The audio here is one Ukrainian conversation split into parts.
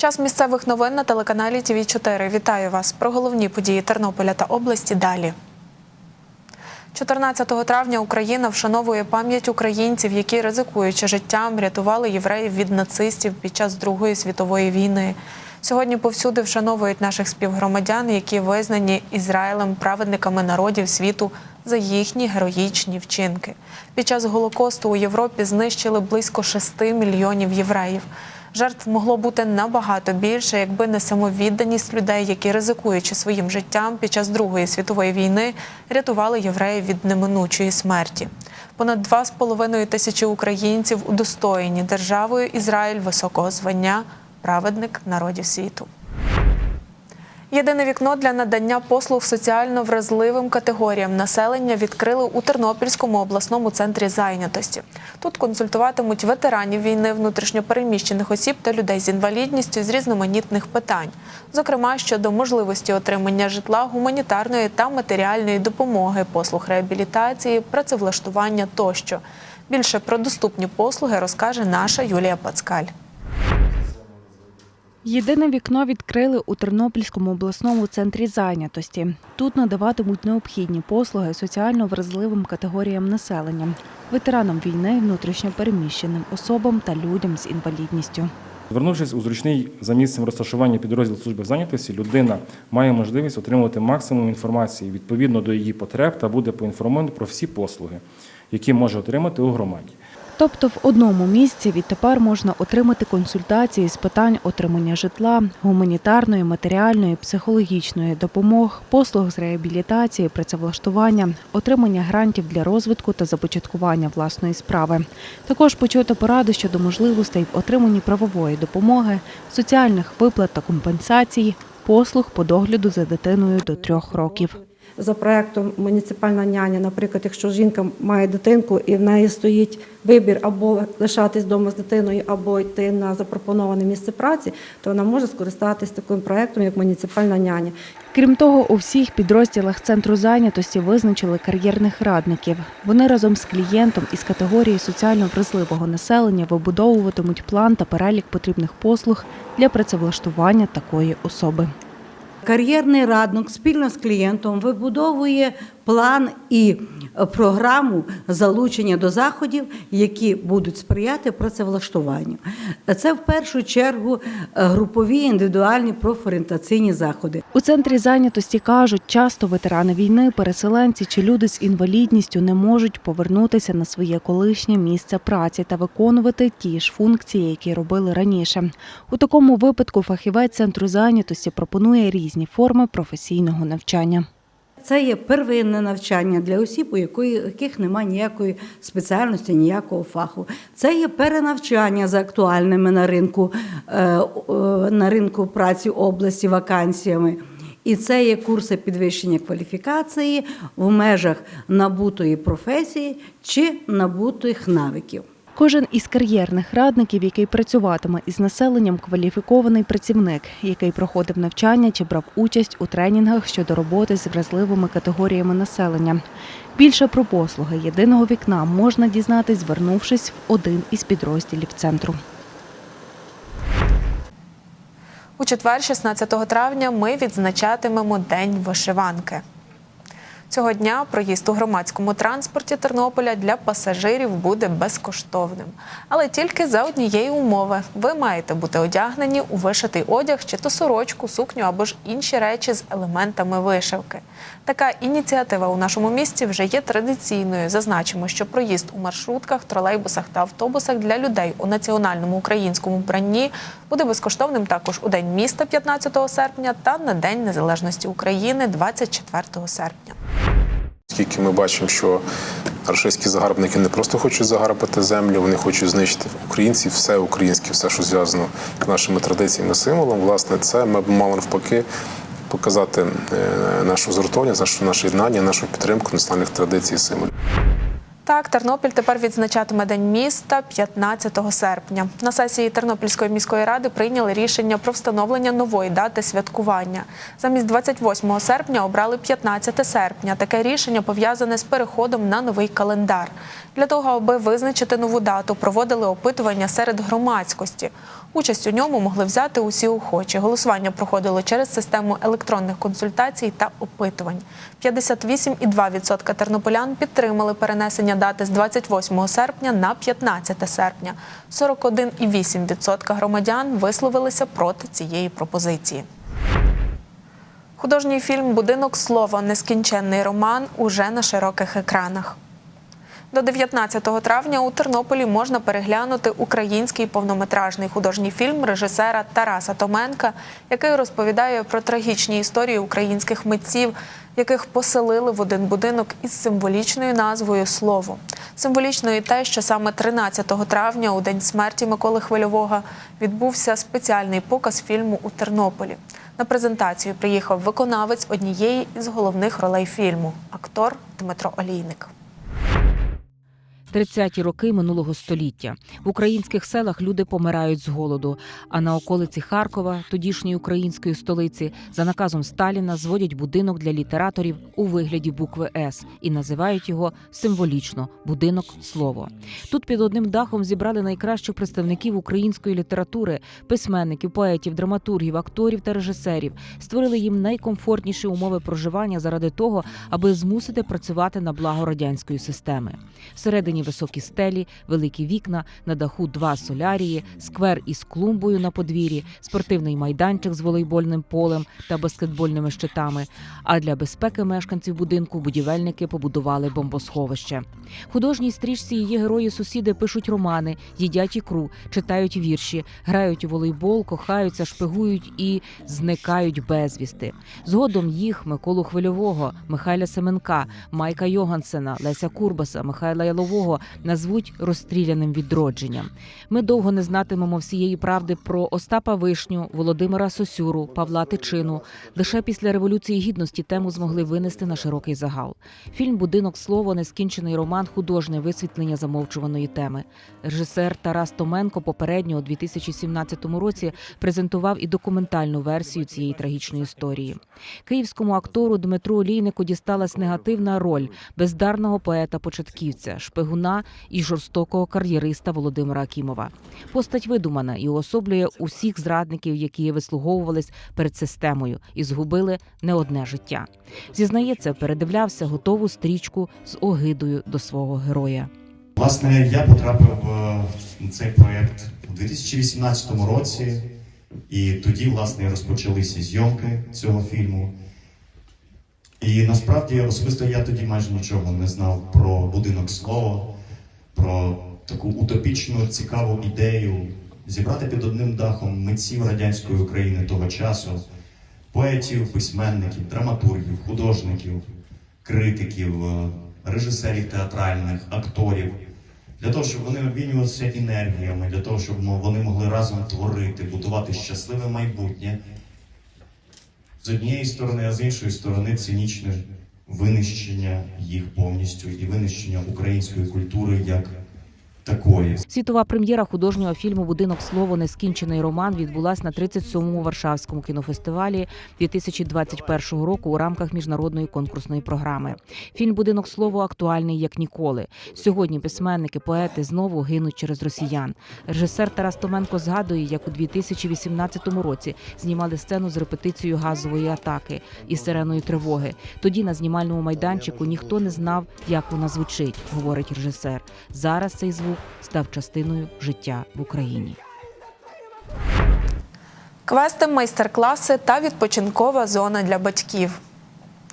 Час місцевих новин на телеканалі ТВ 4 Вітаю вас про головні події Тернополя та області. Далі. 14 травня Україна вшановує пам'ять українців, які, ризикуючи життям, рятували євреїв від нацистів під час Другої світової війни. Сьогодні повсюди вшановують наших співгромадян, які визнані Ізраїлем праведниками народів світу за їхні героїчні вчинки. Під час Голокосту у Європі знищили близько 6 мільйонів євреїв. Жертв могло бути набагато більше, якби не самовідданість людей, які ризикуючи своїм життям під час Другої світової війни, рятували євреїв від неминучої смерті. Понад 2,5 тисячі українців удостоєні державою Ізраїль високого звання праведник народів світу. Єдине вікно для надання послуг соціально вразливим категоріям населення відкрили у Тернопільському обласному центрі зайнятості. Тут консультуватимуть ветеранів війни, внутрішньопереміщених осіб та людей з інвалідністю з різноманітних питань, зокрема щодо можливості отримання житла, гуманітарної та матеріальної допомоги, послуг реабілітації, працевлаштування тощо. Більше про доступні послуги розкаже наша Юлія Пацкаль. Єдине вікно відкрили у Тернопільському обласному центрі зайнятості. Тут надаватимуть необхідні послуги соціально вразливим категоріям населення, ветеранам війни, внутрішньопереміщеним особам та людям з інвалідністю. Звернувшись у зручний за місцем розташування підрозділ служби зайнятості, людина має можливість отримувати максимум інформації відповідно до її потреб та буде поінформована про всі послуги, які може отримати у громаді. Тобто в одному місці відтепер можна отримати консультації з питань отримання житла, гуманітарної, матеріальної, психологічної допомог, послуг з реабілітації, працевлаштування, отримання грантів для розвитку та започаткування власної справи. Також почути поради щодо можливостей в отриманні правової допомоги, соціальних виплат та компенсацій, послуг по догляду за дитиною до трьох років. За проектом муніципальна няня, наприклад, якщо жінка має дитинку і в неї стоїть вибір або лишатись вдома з дитиною, або йти на запропоноване місце праці, то вона може скористатись таким проектом, як муніципальна няня. Крім того, у всіх підрозділах центру зайнятості визначили кар'єрних радників. Вони разом з клієнтом із категорії соціально вразливого населення вибудовуватимуть план та перелік потрібних послуг для працевлаштування такої особи. Кар'єрний радник спільно з клієнтом вибудовує план і е, програму залучення до заходів, які будуть сприяти працевлаштуванню. Це в першу чергу е, групові індивідуальні профорієнтаційні заходи. У центрі зайнятості кажуть, часто ветерани війни, переселенці чи люди з інвалідністю не можуть повернутися на своє колишнє місце праці та виконувати ті ж функції, які робили раніше. У такому випадку фахівець центру зайнятості пропонує різні форми професійного навчання. Це є первинне навчання для осіб, у яких немає ніякої спеціальності, ніякого фаху. Це є перенавчання за актуальними на ринку, е, на ринку праці області вакансіями. І це є курси підвищення кваліфікації в межах набутої професії чи набутих навиків. Кожен із кар'єрних радників, який працюватиме із населенням, кваліфікований працівник, який проходив навчання чи брав участь у тренінгах щодо роботи з вразливими категоріями населення. Більше про послуги єдиного вікна можна дізнатись, звернувшись в один із підрозділів центру. У четвер, 16 травня, ми відзначатимемо День вишиванки. Цього дня проїзд у громадському транспорті Тернополя для пасажирів буде безкоштовним, але тільки за однієї умови. Ви маєте бути одягнені у вишитий одяг, чи то сорочку, сукню або ж інші речі з елементами вишивки. Така ініціатива у нашому місті вже є традиційною. Зазначимо, що проїзд у маршрутках, тролейбусах та автобусах для людей у національному українському вбранні буде безкоштовним також у день міста 15 серпня та на День Незалежності України 24 серпня. Оскільки ми бачимо, що рашистські загарбники не просто хочуть загарбати землю, вони хочуть знищити українців, все українське, все, що зв'язано з нашими традиціями, символом. Власне, це ми б мали навпаки показати е, нашу згуртованість, наше єднання, нашу підтримку національних традицій і символів. Так, Тернопіль тепер відзначатиме День міста 15 серпня. На сесії Тернопільської міської ради прийняли рішення про встановлення нової дати святкування. Замість 28 серпня обрали 15 серпня. Таке рішення пов'язане з переходом на новий календар. Для того, аби визначити нову дату, проводили опитування серед громадськості. Участь у ньому могли взяти усі охочі. Голосування проходило через систему електронних консультацій та опитувань. 58,2% тернополян підтримали перенесення дати з 28 серпня на 15 серпня. 41,8% громадян висловилися проти цієї пропозиції. Художній фільм Будинок слова Нескінченний роман уже на широких екранах. До 19 травня у Тернополі можна переглянути український повнометражний художній фільм режисера Тараса Томенка, який розповідає про трагічні історії українських митців, яких поселили в один будинок із символічною назвою Слово. Символічно і те, що саме 13 травня, у день смерті Миколи Хвильового, відбувся спеціальний показ фільму у Тернополі. На презентацію приїхав виконавець однієї із головних ролей фільму актор Дмитро Олійник. 30-ті роки минулого століття в українських селах люди помирають з голоду. А на околиці Харкова, тодішньої української столиці, за наказом Сталіна зводять будинок для літераторів у вигляді букви С і називають його символічно будинок слово. Тут під одним дахом зібрали найкращих представників української літератури, письменників, поетів, драматургів, акторів та режисерів. Створили їм найкомфортніші умови проживання заради того, аби змусити працювати на благо радянської системи. Всередині високі стелі, великі вікна, на даху два солярії, сквер із клумбою на подвір'ї, спортивний майданчик з волейбольним полем та баскетбольними щитами. А для безпеки мешканців будинку будівельники побудували бомбосховище. Художній стрічці її герої-сусіди пишуть романи, їдять ікру, читають вірші, грають у волейбол, кохаються, шпигують і зникають безвісти. Згодом їх Миколу Хвильового, Михайля Семенка, Майка Йогансена, Леся Курбаса, Михайла Ялового назвуть розстріляним відродженням. Ми довго не знатимемо всієї правди про Остапа Вишню, Володимира Сосюру, Павла Тичину. Лише після революції гідності тему змогли винести на широкий загал. Фільм Будинок слово нескінчений роман, художнє висвітлення замовчуваної теми. Режисер Тарас Томенко попередньо у 2017 році презентував і документальну версію цієї трагічної історії. Київському актору Дмитру Олійнику дісталась негативна роль бездарного поета-початківця, шпигуна і жорстокого кар'єриста Володимира Акімова. Постать видумана і уособлює усіх зрадників, які вислуговувались перед системою і згубили не одне життя. Зізнається, передивлявся готову стрічку з огидою до свого героя. Власне, я потрапив е, на цей проєкт у 2018 році, і тоді, власне, розпочалися зйомки цього фільму. І насправді особисто я тоді майже нічого не знав про будинок слова, про таку утопічну, цікаву ідею зібрати під одним дахом митців радянської України того часу, поетів, письменників, драматургів, художників, критиків, е, режисерів театральних, акторів, для того, щоб вони обмінювалися енергіями, для того, щоб вони могли разом творити, будувати щасливе майбутнє. З однієї сторони, а з іншої сторони, цинічне винищення їх повністю і винищення української культури як такої. Світова прем'єра художнього фільму Будинок слово нескінчений роман відбулась на 37-му Варшавському кінофестивалі 2021 року у рамках міжнародної конкурсної програми. Фільм Будинок слово актуальний як ніколи. Сьогодні письменники, поети знову гинуть через росіян. Режисер Тарас Томенко згадує, як у 2018 році знімали сцену з репетицією газової атаки і сиреною тривоги. Тоді на знімальному майданчику ніхто не знав, як вона звучить, говорить режисер. Зараз цей звук став частиною життя в Україні. Квести, майстер-класи та відпочинкова зона для батьків.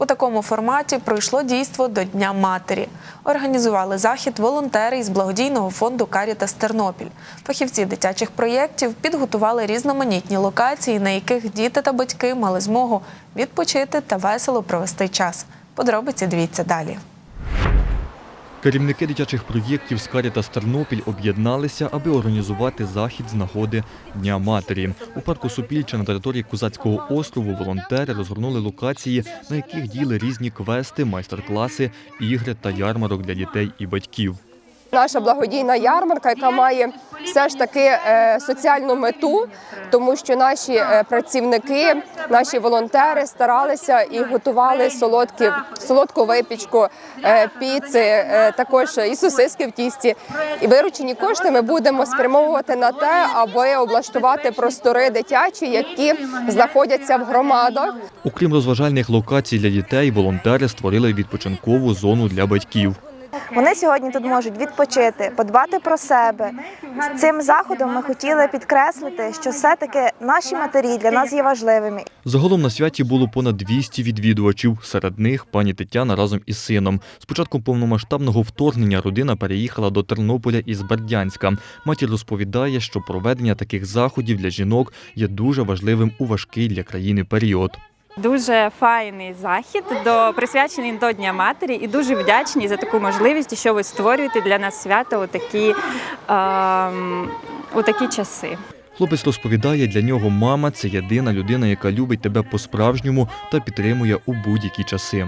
У такому форматі пройшло дійство до Дня матері. Організували захід волонтери із благодійного фонду Карітас Тернопіль. Фахівці дитячих проєктів підготували різноманітні локації, на яких діти та батьки мали змогу відпочити та весело провести час. Подробиці дивіться далі. Керівники дитячих проєктів з Карітас Тернопіль об'єдналися, аби організувати захід з нагоди Дня матері. У парку Супільча на території Козацького острову волонтери розгорнули локації, на яких діли різні квести, майстер-класи, ігри та ярмарок для дітей і батьків. Наша благодійна ярмарка, яка має все ж таки е, соціальну мету, тому що наші е, працівники, наші волонтери старалися і готували солодкі, солодку випічку, е, піци, також і сосиски в тісті. І виручені кошти ми будемо спрямовувати на те, аби облаштувати простори дитячі, які знаходяться в громадах. Окрім розважальних локацій для дітей, волонтери створили відпочинкову зону для батьків. Вони сьогодні тут можуть відпочити, подбати про себе. З цим заходом ми хотіли підкреслити, що все-таки наші матері для нас є важливими. Загалом на святі було понад 200 відвідувачів. Серед них пані Тетяна разом із сином. З початком повномасштабного вторгнення родина переїхала до Тернополя із Бердянська. Матір розповідає, що проведення таких заходів для жінок є дуже важливим у важкий для країни період. Дуже файний захід, до присвячений до Дня Матері, і дуже вдячні за таку можливість, що ви створюєте для нас свято у такі, е, у такі часи. Хлопець розповідає, для нього мама це єдина людина, яка любить тебе по-справжньому та підтримує у будь-які часи.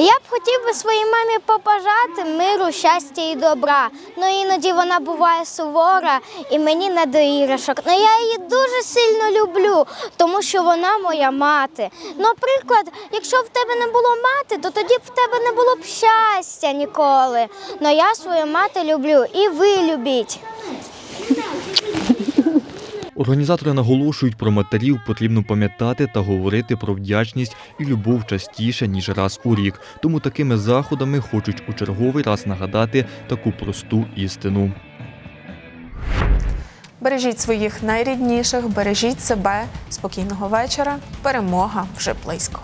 Я б хотів би своїй мамі побажати миру, щастя і добра. Ну іноді вона буває сувора і мені не до іграшок. Ну я її дуже сильно люблю, тому що вона моя мати. Ну, Наприклад, якщо в тебе не було мати, то тоді б в тебе не було б щастя ніколи. Ну я свою мати люблю і ви любіть. Організатори наголошують, про матерів потрібно пам'ятати та говорити про вдячність і любов частіше, ніж раз у рік. Тому такими заходами хочуть у черговий раз нагадати таку просту істину. Бережіть своїх найрідніших, бережіть себе. Спокійного вечора. Перемога вже близько.